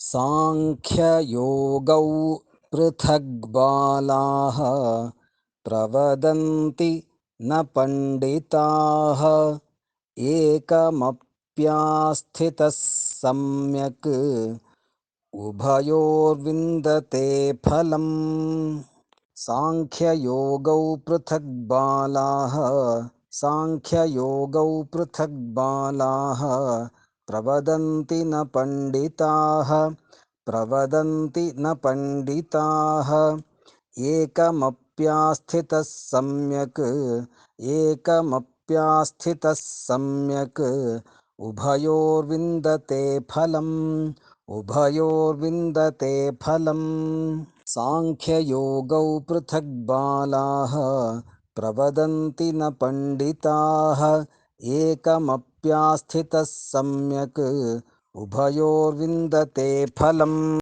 साङ्ख्ययोगौ पृथग्बालाः प्रवदन्ति न पण्डिताः। एकमप्यास्थितः सम्यक् उभयोर्विन्दते फलम्। साङ्ख्ययोगौ पृथग्बालाः साङ्ख्ययोगौ पृथग्बालाः प्रवदन्ति न पण्डिताः प्रवदन्ति न पण्डिताः। एकमप्यास्थितः सम्यक् एकमप्यास्थितः सम्यक् उभयोर्विन्दते फलम् उभयोर्विन्दते फलम्। साङ्ख्ययोगौ पृथग्बालाः प्रवदन्ति न पण्डिताः एकमप्यास्थितः सम्यक् उभयोर्विन्दते फलम्।